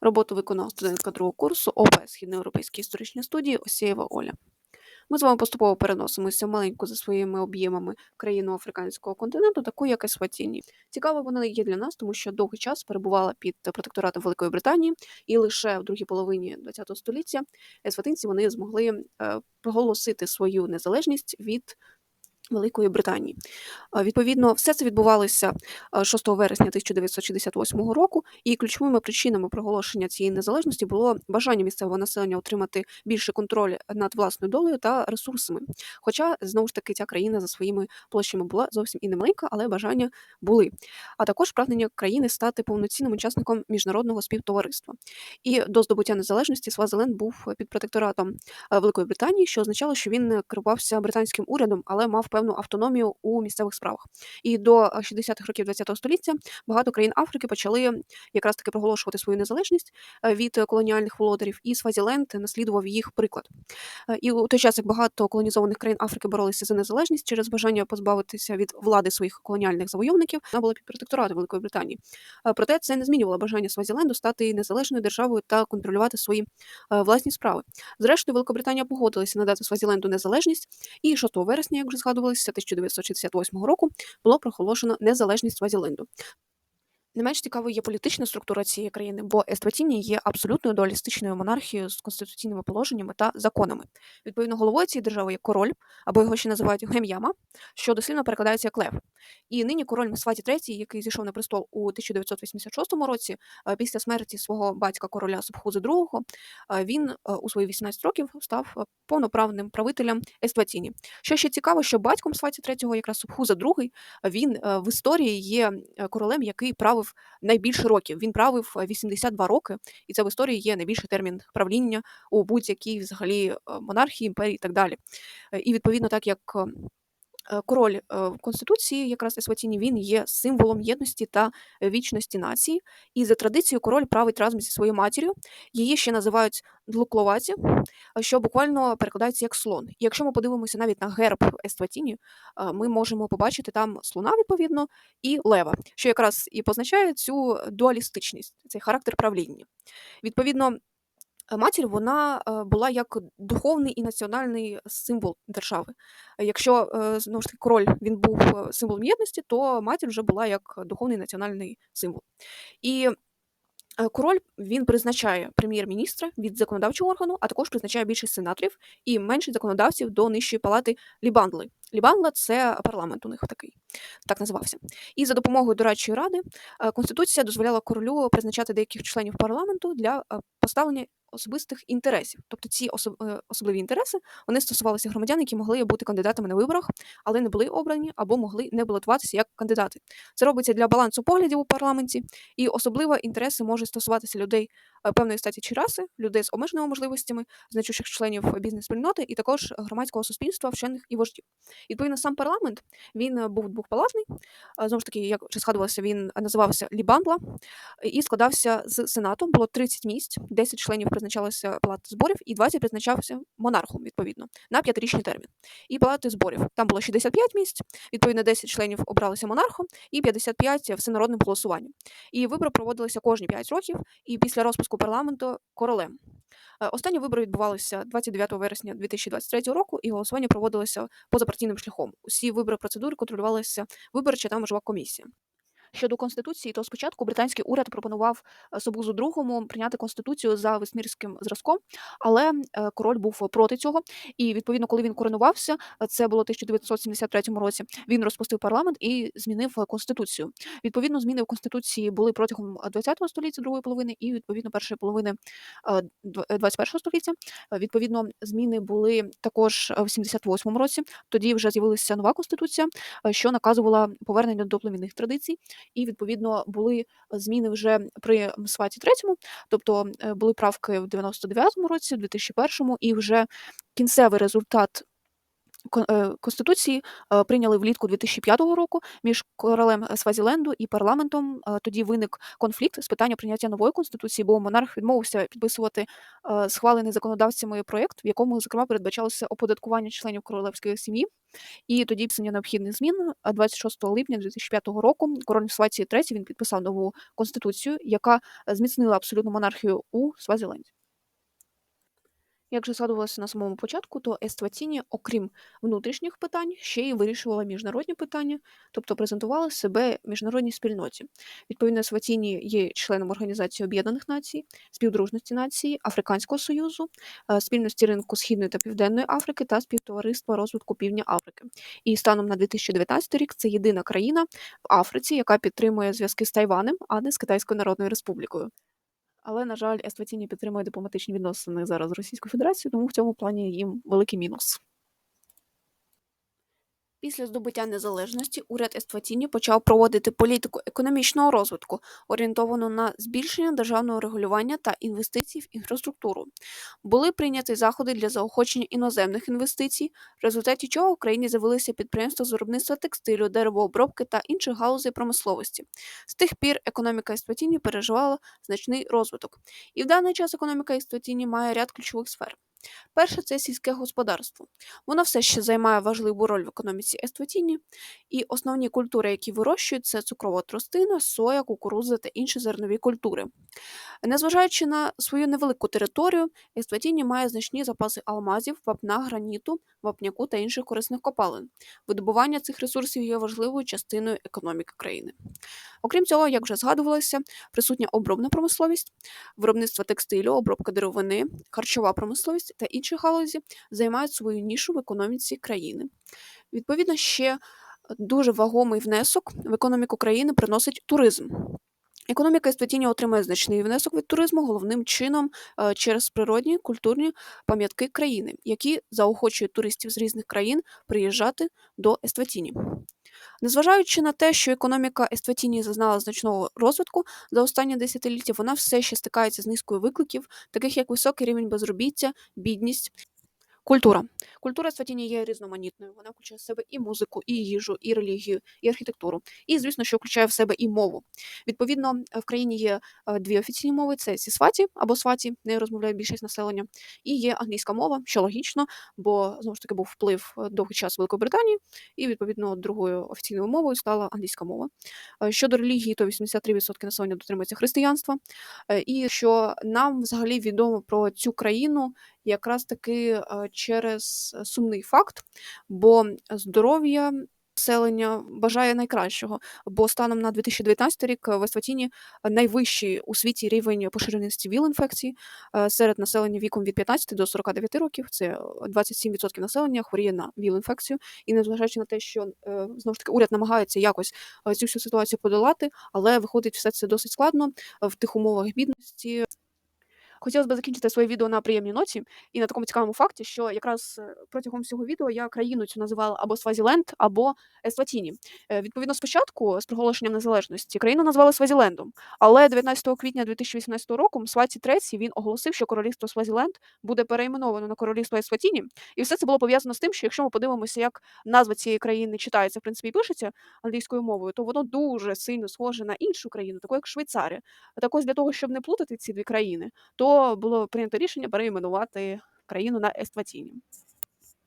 Роботу виконала студентка другого курсу ОП Східноєвропейські історичні студії Осієва Оля. Ми з вами поступово переносимося в маленьку за своїми об'ємами країну африканського континенту, таку як Есватіні. Цікаво вона є для нас, тому що довгий час перебувала під протекторатом Великої Британії, і лише в другій половині ХХ століття есватинці вони змогли е, проголосити свою незалежність від Великої Британії. Відповідно, все це відбувалося е, 6 вересня 1968 року, і ключовими причинами проголошення цієї незалежності було бажання місцевого населення отримати більший контроль над власною долею та ресурсами. Хоча знову ж таки ця країна за своїми площами була зовсім і не маленька, але бажання були. А також прагнення країни стати повноцінним учасником міжнародного співтовариства. І до здобуття незалежності Свазиленд був під протекторатом Великої Британії, що означало, що він керувався британським урядом, але мав певну автономію у місцевих справах. І до е, 60-х років ХХ століття багато країн Африки почали якраз таки проголошувати свою незалежність е, від колоніальних володарів, і Свазіленд наслідував їх приклад. Е, І у той час, як багато колонізованих країн Африки боролися за незалежність через бажання позбавитися від влади своїх колоніальних завойовників, вона була під протекторатом Великої Британії. Е, Проте це не змінювало бажання Свазіленду стати незалежною державою та контролювати свої е, власні справи. Зрештою, Великобританія погодилася надати Свазіленду незалежність, і 6 вересня, як вже згадувалося, 1968 року було проголошено незалежність Свазіленду. Не менш цікавою є політична структура цієї країни, бо Естватіні є абсолютною дуалістичною монархією з конституційними положеннями та законами. Відповідно, головою цієї держави є король, або його ще називають гем'яма, що дослівно перекладається як лев. І нині король Месваті III, який зійшов на престол у 1986 році, е, після смерті свого батька короля Субхузи II, е, він е, у свої 18 років став повноправним правителем Естватіні. Що ще цікаво, що батьком Сваті III, якраз Субхуза II, він в історії є королем, який правив найбільше років. Він правив е, 82 роки, і це в історії є найбільший термін правління у будь-якій взагалі е, монархії, імперії і так далі. Е, І відповідно, так як е, е, король е, в конституції, якраз Есватіні, він є символом єдності та е, вічності нації. І за традицією король править разом зі своєю матір'ю. Її ще називають длукловаті, е, що буквально перекладається як слон. І якщо ми подивимося навіть на герб Естватіні, е, ми можемо побачити там слона відповідно і лева, що якраз і позначає цю дуалістичність, цей характер правління. Відповідно, е, матір вона е, була як духовний і національний символ держави. Якщо е, знову ж таки король він був е, символом єдності, то матір вже була як духовний національний символ. І е, король він призначає прем'єр-міністра від законодавчого органу, а також призначає більшість сенаторів і меншість законодавців до нижчої палати Лібандли. Лібандла це парламент у них такий, так називався. І за допомогою дорадчої ради конституція дозволяла королю призначати деяких членів парламенту для поставлення особистих інтересів. Тобто ці е, особливі інтереси вони стосувалися громадян, які могли бути кандидатами на виборах, але не були обрані або могли не балотуватися як кандидати. Це робиться для балансу поглядів у парламенті, і особливо інтереси можуть стосуватися людей певної статі чи раси, людей з обмеженими можливостями, значущих членів бізнес-спільноти і також громадського суспільства, вчених і вождів. Відповідно, сам парламент він е, був двохпалатний. Е, Знову ж таки, як вже згадувалося, він називався Лібандла і складався з сенату. Було 30 місць, 10 членів призначалося палати зборів, і 20 призначався монархом відповідно на п'ятирічний термін. І палати зборів там було 65 місць. Відповідно, 10 членів обралися монархом і 55 всенародним голосуванням. І вибори проводилися кожні 5 років, і після розпуску парламенту королем. Е, Останні вибори відбувалися 29 вересня 2023 року, і голосування проводилося позапартійним шляхом. Усі вибори процедури контролювалися виборча та межова комісія. Щодо конституції, то спочатку британський уряд пропонував е, Собузу II прийняти конституцію за весмірським зразком, але е, король був проти цього. І відповідно, коли він коронувався, е, це було в 1973 році. Він розпустив парламент і змінив конституцію. Відповідно, зміни в конституції були протягом ХХ століття другої половини і відповідно першої половини е, дв- е, 21 століття. Відповідно, зміни були також в 78 році. Тоді вже з'явилася нова конституція, що наказувала повернення до племінних традицій і відповідно були зміни вже при Мсваті третьому, тобто е, були правки в 99-му році, в 2001-му, і вже кінцевий результат е, Конституції е, прийняли влітку 2005 року між королем Свазіленду і парламентом. Е, Тоді виник конфлікт з питання прийняття нової конституції, бо монарх відмовився підписувати е, схвалений законодавцями проєкт, в якому зокрема передбачалося оподаткування членів королевської сім'ї. І тоді після необхідних змін а 26 липня 2005 року король Свації III він підписав нову конституцію, яка е, зміцнила абсолютну монархію у Свазіленді. Як же згадувалося на самому початку, то Естватіні, окрім внутрішніх питань, ще й вирішувала міжнародні питання, тобто презентувала себе міжнародній спільноті. Відповідно, Естватіні є членом Організації Об'єднаних Націй, Співдружності Нації, Африканського Союзу, е, спільності ринку Східної та Південної Африки та співтовариства розвитку Півдня Африки. І станом на 2019 рік це єдина країна в Африці, яка підтримує зв'язки з Тайванем, а не з Китайською Народною Республікою. Але, на жаль, Естватіні підтримує дипломатичні відносини зараз з Російською Федерацією, тому в цьому плані їм великий мінус. Після здобуття незалежності уряд Естватіні почав проводити політику економічного розвитку, орієнтовану на збільшення державного регулювання та інвестицій в інфраструктуру. Були прийняті заходи для заохочення іноземних інвестицій, в результаті чого в країні з'явилися підприємства з виробництва текстилю, деревообробки та інших галузей промисловості. З тих пір економіка Естватіні переживала значний розвиток, і в даний час економіка Естватіні має ряд ключових сфер. Перше це сільське господарство. Воно все ще займає важливу роль в економіці Естватіні, і основні культури, які вирощують, це цукрова тростина, соя, кукурудза та інші зернові культури. Незважаючи на свою невелику територію, Естватіні має значні запаси алмазів, вапна, граніту, вапняку та інших корисних копалин. Видобування цих ресурсів є важливою частиною економіки країни. Окрім цього, як вже згадувалося, присутня обробна промисловість, виробництво текстилю, обробка деревини, харчова промисловість та інші галузі займають свою нішу в економіці країни. Відповідно, ще дуже вагомий внесок в економіку країни приносить туризм. Економіка Естватіні отримує значний внесок від туризму головним чином е, через природні культурні пам'ятки країни, які заохочують туристів з різних країн приїжджати до Естватіні. Незважаючи на те, що економіка Естватіні зазнала значного розвитку за останні десятиліття, вона все ще стикається з низкою викликів, таких як високий рівень безробіття, бідність. Культура. Культура Сватіні є різноманітною. Вона включає в себе і музику, і їжу, і релігію, і архітектуру. І, звісно, що включає в себе і мову. Відповідно, в країні є е, дві офіційні мови: це сісваті або сваті, нею розмовляє більшість населення, і є англійська мова, що логічно, бо знову ж таки був вплив е, довгий час Великої Британії, і відповідно другою офіційною мовою стала англійська мова. Е, Щодо релігії, то 83% населення дотримується християнства. І що нам взагалі відомо про цю країну якраз таки через сумний факт, бо здоров'я населення бажає найкращого. Бо станом на 2019 рік в Есватіні найвищий у світі рівень поширеності ВІЛ-інфекції е, серед населення віком від 15 до 49 років. Це 27% населення хворіє на ВІЛ-інфекцію. І незважаючи на те, що е, знову ж таки уряд намагається якось е, цю всю ситуацію подолати, але виходить все це досить складно е, в тих умовах бідності. Хотілося б закінчити своє відео на приємній ноті і на такому цікавому факті, що якраз е, протягом всього відео я країну цю називала або Свазіленд, або Есватіні. Е, Відповідно, спочатку з проголошенням незалежності країну назвали Свазілендом, але 19 квітня 2018 року Сваті III він оголосив, що королівство Свазіленд буде перейменовано на королівство Есватіні, і все це було пов'язано з тим, що якщо ми подивимося, як назва цієї країни читається в принципі і пишеться англійською мовою, то воно дуже сильно схоже на іншу країну, таку як Швейцарія. Так ось для того, щоб не плутати ці дві країни, то було прийнято рішення перейменувати країну на Естватіні.